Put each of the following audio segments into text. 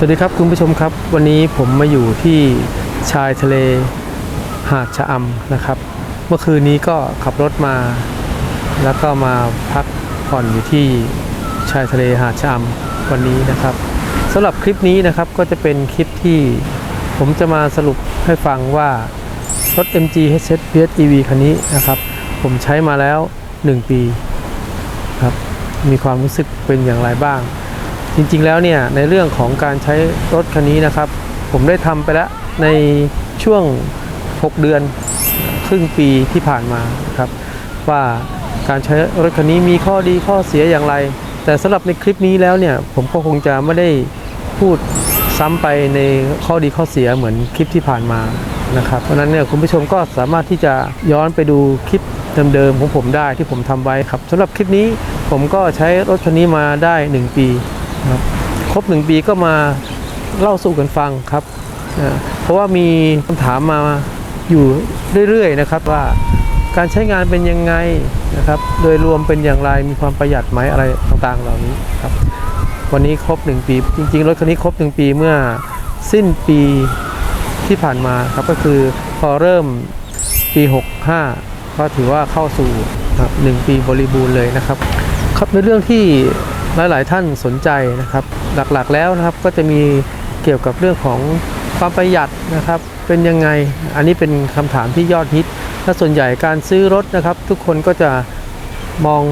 สวัสดีครับคุณผู้ชมครับ วันนี้ผมมาอยู่ที่ชายทะเลหาดชะอำนะครับ เมื่อคืนนี้ก็ขับรถมา แล้วก็มาพักผ่อนอยู่ที่ชายทะเลหาดชะอำวันนี้นะครับสำหรับคลิปนี้นะครับก็จะเป็นคลิปที่ผมจะมาสรุปให้ฟังว่ารถ MG HS PS EV คันนี้นะครับ ผมใช้มาแล้ว 1 ปีครับมีความรู้สึกเป็นอย่างไรบ้าง จริงๆแล้วเนี่ยในเรื่องของการใช้รถคันนี้นะครับ ผมได้ทำไปแล้วในช่วง 6 เดือนครึ่งปีที่ผ่านมานะครับว่าการใช้รถคันนี้มีข้อดีข้อเสียอย่างไร แต่สำหรับในคลิปนี้แล้วเนี่ยผมก็คงจะไม่ได้พูดซ้ำไปในข้อดีข้อเสียเหมือนคลิปที่ผ่านมานะครับเพราะฉะนั้นเนี่ยคุณผู้ชมก็สามารถที่จะย้อนไปดูคลิปเดิมๆของผมได้ที่ผมทำไว้ครับสำหรับคลิปนี้ผมก็ใช้รถคันนี้มาได้ 1 ปี ครับครบหนึ่งปีก็มาเล่าสู่กันฟังครับนะเพราะว่ามีคำถามมาอยู่เรื่อยๆนะครับว่าการใช้งานเป็นยังไงนะครับ โดยรวมเป็นอย่างไรมีความประหยัดไหมอะไรต่างๆ เหล่านี้ครับ วันนี้ครบ 1 ปี จริงๆรถคันนี้ครบ 1 ปีเมื่อสิ้นปีที่ผ่านมาครับก็คือพอเริ่มปี 65 ก็ถือว่าเข้าสู่หนึ่งปีบริบูรณ์เลยนะครับ ครับในเรื่องที่ หลายๆท่านสนใจนะครับ หลักๆแล้วนะครับก็จะมีเกี่ยวกับเรื่องของความประหยัดนะครับ เป็นยังไงอันนี้เป็นคำถามที่ยอดฮิตและส่วนใหญ่การซื้อรถนะครับ ทุกคนก็จะมอง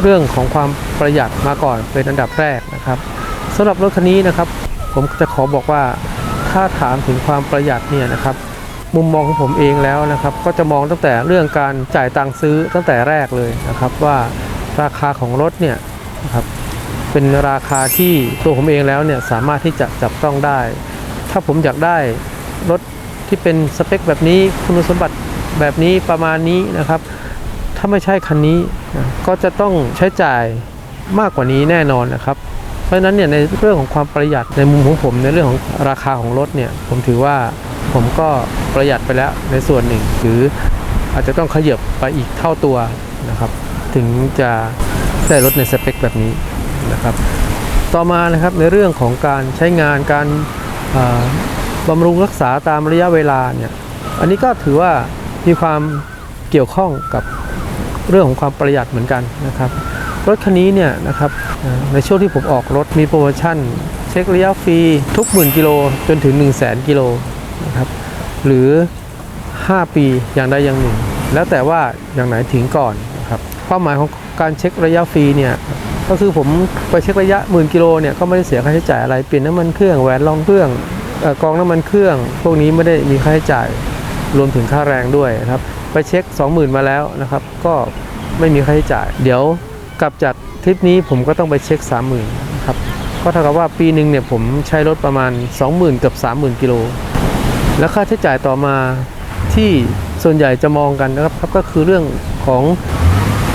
เรื่องของความประหยัดมาก่อนเป็นอันดับแรกนะครับสำหรับรถคันนี้นะครับ ผมจะขอบอกว่าถ้าถามถึงความประหยัดเนี่ยนะครับ มุมมองของผมเองแล้วนะครับ ก็จะมองตั้งแต่เรื่องการจ่ายตังค์ซื้อตั้งแต่แรกเลยนะครับ ว่าราคาของรถเนี่ยนะครับ เป็นราคาที่ตัวผมเองแล้วเนี่ยสามารถที่จะจับต้องได้ ถ้าผมอยากได้รถที่เป็นสเปคแบบนี้คุณสมบัติแบบนี้ประมาณนี้นะครับ ถ้าไม่ใช่คันนี้นะก็จะต้องใช้จ่ายมากกว่านี้แน่นอนนะครับ เพราะฉะนั้นเนี่ยในเรื่องของความประหยัดในมุมของผมในเรื่องของราคาของรถเนี่ยผมถือว่าผมก็ประหยัดไปแล้วในส่วนหนึ่งหรืออาจจะต้องขยับไปอีกเท่าตัวนะครับ ถึงจะได้รถในสเปคแบบนี้ นะครับ ต่อมานะครับในเรื่องของการใช้งานการบำรุงรักษาตามระยะเวลาเนี่ยอันนี้ก็ถือว่ามีความเกี่ยวข้องกับเรื่องของความประหยัดเหมือนกันนะครับรถคันนี้เนี่ยนะครับในช่วงที่ผมออกรถมีโปรโมชั่น เช็คระยะฟรีทุกหมื่นกิโลจนถึง 1 0 0 0 0แสนกิโลนะครับหรือ 5 ปีอย่างใดอย่างหนึ่ง แล้วแต่ว่าอย่างไหนถึงก่อนนะครับเป้าหมายของการเช็คระยะฟรีเนี่ย ก็คือผมไปเช็คระยะหมื่นกิโลเนี่ยก็ไม่ได้เสียค่าใช้จ่ายอะไรเปลี่ยนน้ำมันเครื่องแหวนรองเครื่องเอ่อกองน้ำมันเครื่อง พวกนี้ไม่ได้มีค่าใช้จ่ายรวมถึงค่าแรงด้วยนะครับไปเช็ค 20,000 มาแล้วนะครับ ก็ไม่มีค่าใช้จ่าย เดี๋ยวกลับจากทริปนี้ผมก็ต้องไปเช็ค 30,000นะครับก็เท่ากับว่าปีหนึ่งเนี่ยผมใช้รถประมาณ 20,000 กับ 30,000 กิโลแล้วค่าใช้จ่ายต่อมาที่ส่วนใหญ่จะมองกันนะครับครับก็คือเรื่องของ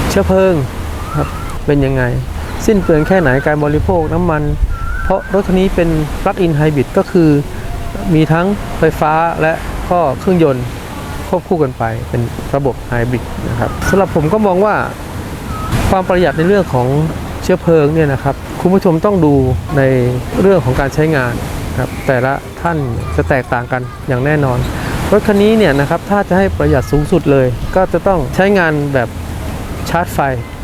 เชื้อเพลิงครับเป็นยังไง สิ้นเปลืองแค่ไหนการบริโภคน้ำมัน เพราะรถคันนี้เป็น plug-in hybrid ก็คือมีทั้งไฟฟ้าและก็เครื่องยนต์ควบคู่กันไปเป็นระบบไฮบริดนะครับสำหรับผมก็มองว่าความประหยัดในเรื่องของเชื้อเพลิงเนี่ยนะครับคุณผู้ชมต้องดูในเรื่องของการใช้งานครับแต่ละท่านจะแตกต่างกันอย่างแน่นอน รถคันนี้เนี่ยนะครับถ้าจะให้ประหยัดสูงสุดเลย ก็จะต้องใช้งานแบบชาร์จไฟ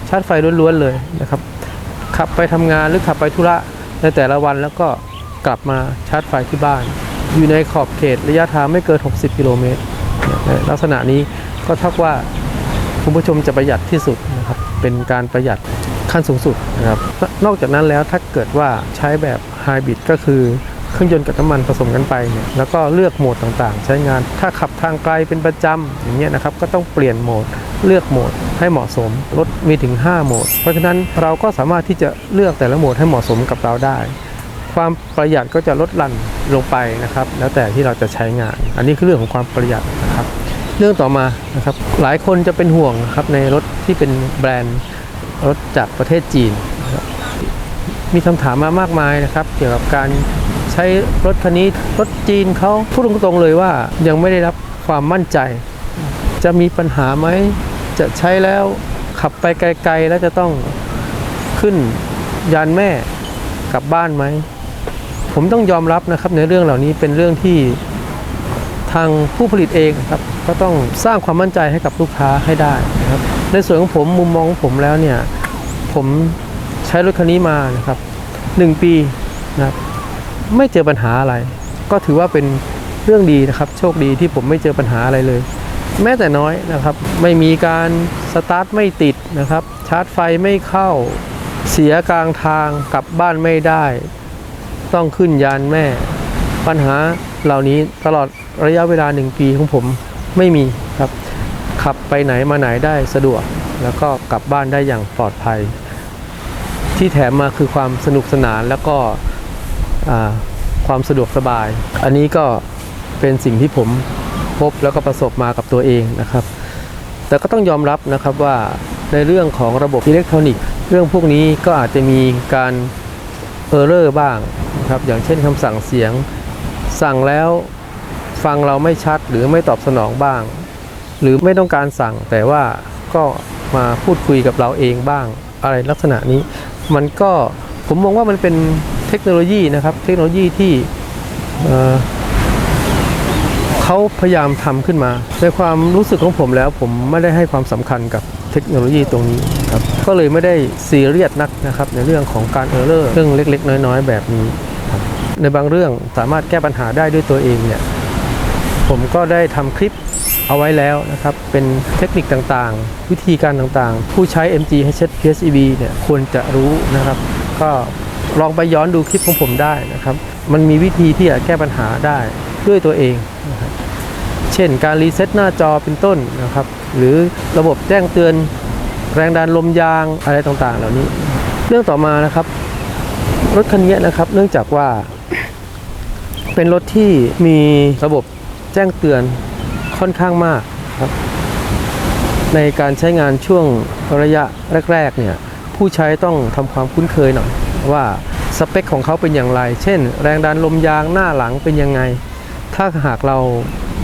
ชาร์จไฟล้วนๆเลยนะครับ ขับไปทำงานหรือขับไปธุระในแต่ละวันแล้วก็กลับมาชาร์จไฟที่บ้าน อยู่ในขอบเขตระยะทางไม่เกิน 60 กิโลเมตรลักษณะนี้ก็เท่ากับว่าคุณผู้ชมจะประหยัดที่สุดนะครับเป็นการประหยัดขั้นสูงสุดนะครับนนอกจากนั้นแล้วถ้าเกิดว่าใช้แบบไฮบริดก็คือ เครื่องยนต์กับน้ำมันผสมกันไปเนี่ยแล้วก็เลือกโหมดต่างๆ ใช้งานถ้าขับทางไกลเป็นประจำอย่างเงี้ยนะครับก็ต้องเปลี่ยนโหมดเลือกโหมดให้เหมาะสมรถมีถึง 5 โหมด เพราะฉะนั้นเราก็สามารถที่จะเลือกแต่ละโหมดให้เหมาะสมกับเราได้ ความประหยัดก็จะลดหลั่นลงไปนะครับ แล้วแต่ที่เราจะใช้งาน อันนี้คือเรื่องของความประหยัดนะครับ เรื่องต่อมานะครับหลายคนจะเป็นห่วงครับในรถที่เป็นแบรนด์รถจากประเทศจีน มีคำถามมามากมายนะครับ เกี่ยวกับการ ใช้รถคันนี้รถจีนเขาพูดตรงๆเลยว่ายังไม่ได้รับความมั่นใจ จะมีปัญหาไหมจะใช้แล้วขับไปไกล ๆ แล้วจะต้องขึ้นยานแม่กลับบ้านไหม ผมต้องยอมรับนะครับในเรื่องเหล่านี้เป็นเรื่องที่ทางผู้ผลิตเองครับก็ต้องสร้างความมั่นใจให้กับลูกค้าให้ได้นะครับในส่วนของผมมุมมองของผมแล้วเนี่ย ผมใช้รถคันนี้มานะครับหนึ่งปีนะครับ ไม่เจอปัญหาอะไร ก็ถือว่าเป็นเรื่องดีนะครับ โชคดีที่ผมไม่เจอปัญหาอะไรเลย แม้แต่น้อยนะครับ ไม่มีการสตาร์ทไม่ติดนะครับ ชาร์จไฟไม่เข้าเสียกลางทางกลับบ้านไม่ได้ ต้องขึ้นยานแม่ ปัญหาเหล่านี้ตลอดระยะเวลาหนึ่งปีของผมไม่มีครับ ขับไปไหนมาไหนได้สะดวก แล้วก็กลับบ้านได้อย่างปลอดภัย ที่แถมมาคือความสนุกสนานแล้วก็ ความสะดวกสบาย อันนี้ก็เป็นสิ่งที่ผมพบแล้วก็ประสบมากับตัวเองนะครับ แต่ก็ต้องยอมรับนะครับว่าในเรื่องของระบบอิเล็กทรอนิกส์เรื่องพวกนี้ก็อาจจะมีการเออร์เรอร์บ้างนะครับ อย่างเช่นคำสั่งเสียง สั่งแล้วฟังเราไม่ชัดหรือไม่ตอบสนองบ้าง หรือไม่ต้องการสั่งแต่ว่าก็มาพูดคุยกับเราเองบ้าง อะไรลักษณะนี้ มันก็ผมมองว่ามันเป็น เทคโนโลยีนะครับ เทคโนโลยีที่เเขาพยายามทำขึ้นมา ในความรู้สึกของผมแล้วผมไม่ได้ให้ความสำคัญกับเทคโนโลยีตรงนี้ครับก็เลยไม่ได้ซีเรียสนักนะครับในเรื่องของการเออร์เลอร์เรื่องเล็ก ๆ น้อย ๆ แบบนี้ครับในบางเรื่องสามารถแก้ปัญหาได้ด้วยตัวเองเนี่ยผมก็ได้ทำคลิปเอาไว้แล้วนะครับ เป็นเทคนิคต่างๆ วิธีการต่างๆ ผู้ใช้ MG HS PHEV เนี่ยควรจะรู้นะครับ ก็ ลองไปย้อนดูคลิปของผมได้นะครับ มันมีวิธีที่จะแก้ปัญหาได้ด้วยตัวเองนะครับเช่นการรีเซ็ตหน้าจอเป็นต้นนะครับ หรือระบบแจ้งเตือนแรงดันลมยางอะไรต่างๆ เหล่านี้ เรื่องต่อมานะครับ รถคันนี้นะครับ เนื่องจากว่า เป็นรถที่มีระบบแจ้งเตือนค่อนข้างมากครับ ในการใช้งานช่วงระยะแรก ๆ เนี่ย ผู้ใช้ต้องทำความคุ้นเคยหน่อย ว่าสเปคของเขาเป็นอย่างไร เช่น แรงดันลมยางหน้าหลังเป็นยังไง ถ้าหากเรา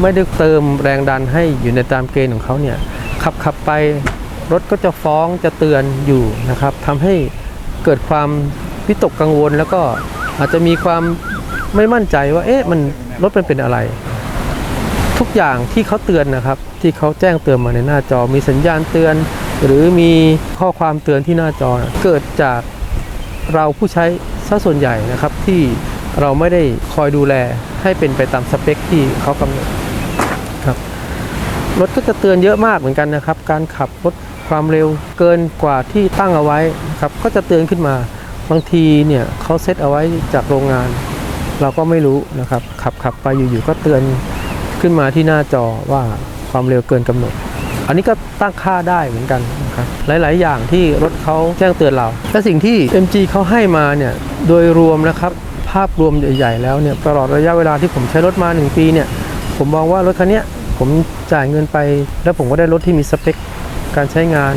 ไม่ได้เติมแรงดันให้อยู่ในตามเกณฑ์ของเขาเนี่ยขับขับไปรถก็จะฟ้องจะเตือนอยู่นะครับทำให้เกิดความวิตกกังวลแล้วก็อาจจะมีความไม่มั่นใจว่าเอ๊ะมันรถมันเป็นอะไร ทุกอย่างที่เขาเตือนนะครับ ที่เขาแจ้งเตือนมาในหน้าจอ มีสัญญาณเตือน หรือมีข้อความเตือนที่หน้าจอเกิดจาก เราผู้ใช้ซะส่วนใหญ่นะครับที่เราไม่ได้คอยดูแลให้เป็นไปตามสเปคที่เขากำหนดครับรถก็จะเตือนเยอะมากเหมือนกันนะครับ การขับรถความเร็วเกินกว่าที่ตั้งเอาไว้ครับก็จะเตือนขึ้นมา บางทีเนี่ยเขาเซตเอาไว้จากโรงงาน เราก็ไม่รู้นะครับ ขับขับไปอยู่ๆก็เตือนขึ้นมาที่หน้าจอว่าความเร็วเกินกำหนด อันนี้ก็ตั้งค่าได้เหมือนกันนะครับหลาย ๆ อย่างที่รถเขาแจ้งเตือนเราและสิ่งที่ MG เขาให้มาเนี่ยโดยรวมนะครับภาพรวมใหญ่ ๆ แล้วเนี่ยตลอดระยะเวลาที่ผมใช้รถมา 1 ปีเนี่ยผมมองว่ารถคันนี้ผมจ่ายเงินไป แล้วผมก็ได้รถที่มีสเปคการใช้งาน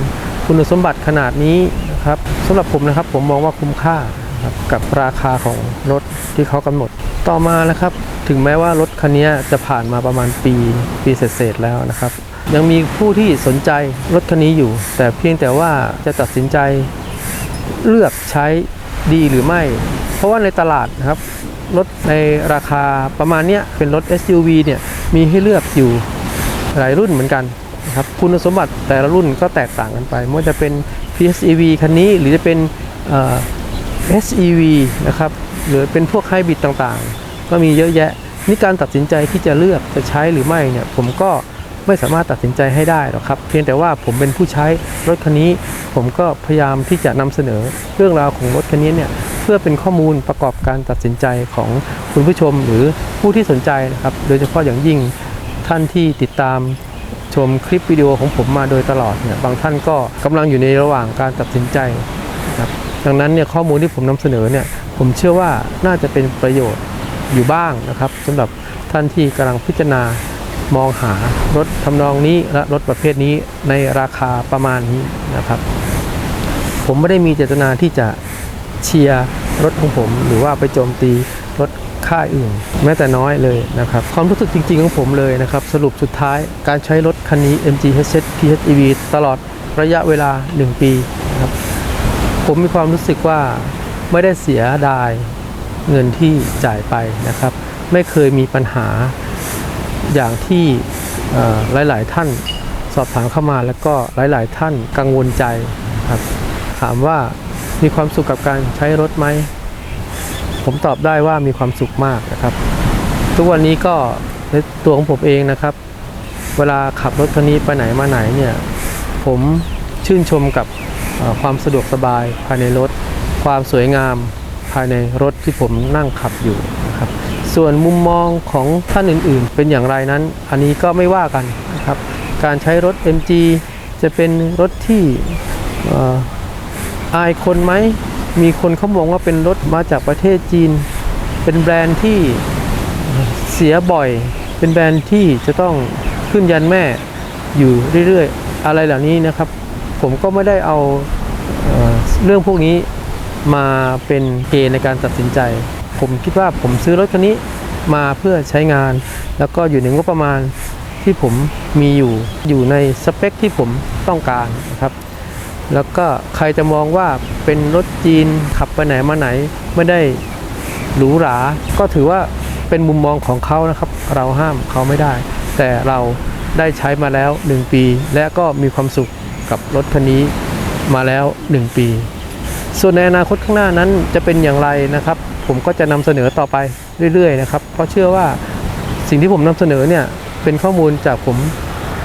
คุณสมบัติขนาดนี้นะครับสำหรับผมนะครับผมมองว่าคุ้มค่านะคกับราคาของรถที่เขากำหนดต่อมานะครับ ถึงแม้ว่ารถคันนี้จะผ่านมาประมาณปีปีเศษๆแล้วนะครับ ยังมีผู้ที่สนใจรถคันนี้อยู่ แต่เพียงแต่ว่าจะตัดสินใจเลือกใช้ดีหรือไม่ เพราะว่าในตลาดนะครับรถในราคาประมาณนี้เป็นรถ SUV เนี่ยมีให้เลือกอยู่หลายรุ่นเหมือนกันนะครับคุณสมบัติแต่ละรุ่นก็แตกต่างกันไปไม่ว่าจะเป็น PHEV คันนี้หรือจะเป็นเอ่อ SEV นะครับหรือเป็นพวกไฮบริดต่างๆ ก็มีเยอะแยะนี่การตัดสินใจที่จะเลือกจะใช้หรือไม่เนี่ยผมก็ ไม่สามารถตัดสินใจให้ได้หรอกครับ เพียงแต่ว่าผมเป็นผู้ใช้รถคันนี้ ผมก็พยายามที่จะนำเสนอเรื่องราวของรถคันนี้เนี่ยเพื่อเป็นข้อมูลประกอบการตัดสินใจของคุณผู้ชมหรือผู้ที่สนใจนะครับ โดยเฉพาะอย่างยิ่งท่านที่ติดตามชมคลิปวิดีโอของผมมาโดยตลอดเนี่ยบางท่านก็กำลังอยู่ในระหว่างการตัดสินใจนะครับดังนั้นเนี่ยข้อมูลที่ผมนำเสนอเนี่ยผมเชื่อว่าน่าจะเป็นประโยชน์อยู่บ้างนะครับสำหรับท่านที่กำลังพิจารณา มองหารถทำนองนี้และรถประเภทนี้ในราคาประมาณนี้นะครับ ผมไม่ได้มีเจตนาที่จะเชียร์รถของผม หรือว่าไปโจมตีรถค่ายอื่น แม้แต่น้อยเลยนะครับ ความรู้สึกจริงๆของผมเลยนะครับ สรุปสุดท้ายการใช้รถคันนี้ MG HS PHEV ตลอดระยะเวลา 1 ปีนะครับผมมีความรู้สึกว่าไม่ได้เสียดายเงินที่จ่ายไปนะครับ ไม่เคยมีปัญหา อย่างที่หลาย ๆ ท่านสอบถามเข้ามาแล้วก็หลาย ๆ ท่านกังวลใจครับถามว่ามีความสุขกับการใช้รถไหม ผมตอบได้ว่ามีความสุขมากนะครับ ทุกวันนี้ก็ในตัวของผมเองนะครับ เวลาขับรถคันนี้ไปไหนมาไหนเนี่ยผมชื่นชมกับความสะดวกสบายภายในรถ ความสวยงามภายในรถที่ผมนั่งขับอยู่ ส่วนมุมมองของท่านอื่นๆ เป็นอย่างไรนั้น อันนี้ก็ไม่ว่ากันนะครับ การใช้รถ MG จะเป็นรถที่อายคนไหม มีคนเขามองว่าเป็นรถมาจากประเทศจีน เป็นแบรนด์ที่เสียบ่อย เป็นแบรนด์ที่จะต้องขึ้นยันแม่อยู่เรื่อยๆ อะไรเหล่านี้นะครับ ผมก็ไม่ได้เอาเอ่อเรื่องพวกนี้มาเป็นเกณฑ์ในการตัดสินใจ ผมคิดว่าผมซื้อรถคันนี้มาเพื่อใช้งาน แล้วก็อยู่ในงบประมาณที่ผมมีอยู่อยู่ในสเปคที่ผมต้องการนะครับ แล้วก็ใครจะมองว่าเป็นรถจีนขับไปไหนมาไหน ไม่ได้หรูหรา ก็ถือว่าเป็นมุมมองของเขานะครับ เราห้ามเขาไม่ได้ แต่เราได้ใช้มาแล้ว 1 ปี และก็มีความสุขกับรถคันนี้มาแล้ว 1 ปี ส่วนในอนาคตข้างหน้านั้นจะเป็นอย่างไรนะครับ ผมก็จะนำเสนอต่อไปเรื่อยๆนะครับเพราะเชื่อว่าสิ่งที่ผมนำเสนอเนี่ยเป็นข้อมูลจากผม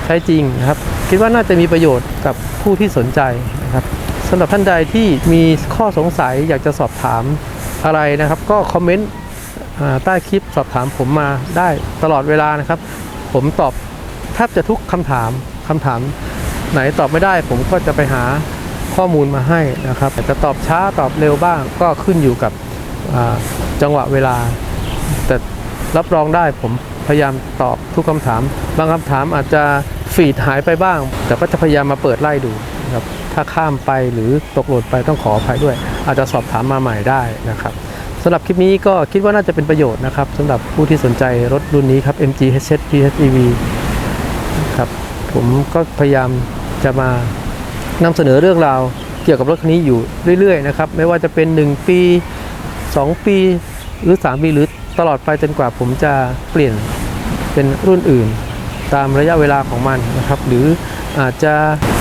ใช้จริงนะครับ คิดว่าน่าจะมีประโยชน์กับผู้ที่สนใจนะครับสำหรับท่านใดที่มีข้อสงสัยอยากจะสอบถามอะไรนะครับ ก็คอมเมนต์ใต้คลิปสอบถามผมมาได้ตลอดเวลานะครับ ผมตอบแทบจะทุกคำถามคำถามไหนตอบไม่ได้ ผมก็จะไปหาข้อมูลมาให้นะครับจะตอบช้าตอบเร็วบ้างก็ขึ้นอยู่กับ จังหวะเวลา แต่รับรองได้ผมพยายามตอบทุกคำถาม บางคำถามอาจจะฟีดหายไปบ้าง แต่ก็จะพยายามมาเปิดไล่ดูนะครับถ้าข้ามไปหรือตกหล่นไปต้องขออภัยด้วย อาจจะสอบถามมาใหม่ได้นะครับสำหรับคลิปนี้ก็คิดว่าน่าจะเป็นประโยชน์นะครับสำหรับผู้ที่สนใจรถรุ่นนี้ครับ MG HS PHEV ครับผมก็พยายามจะมานำเสนอเรื่องราวเกี่ยวกับรถคันนี้อยู่เรื่อยๆนะครับไม่ว่าจะเป็น 1 ปี 2 ปีหรือ 3 ปีหรือตลอดไปจนกว่าผมจะเปลี่ยนเป็นรุ่นอื่น ตามระยะเวลาของมันนะครับ หรืออาจจะ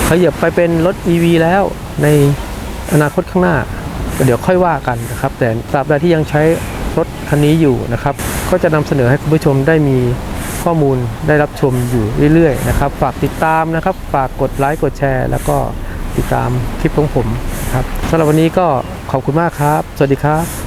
ขยับไปเป็นรถ EV แล้วในอนาคตข้างหน้า เดี๋ยวค่อยว่ากันนะครับ แต่ตราบใดที่ยังใช้รถคันนี้อยู่นะครับ ก็จะนำเสนอให้คุณผู้ชมได้มีข้อมูลได้รับชมอยู่เรื่อยๆนะครับ ฝากติดตามนะครับ ฝากกดไลค์กดแชร์ แล้วก็ติดตามคลิปของผมนะครับสำหรับวันนี้ก็ขอบคุณมากครับ สวัสดีครับ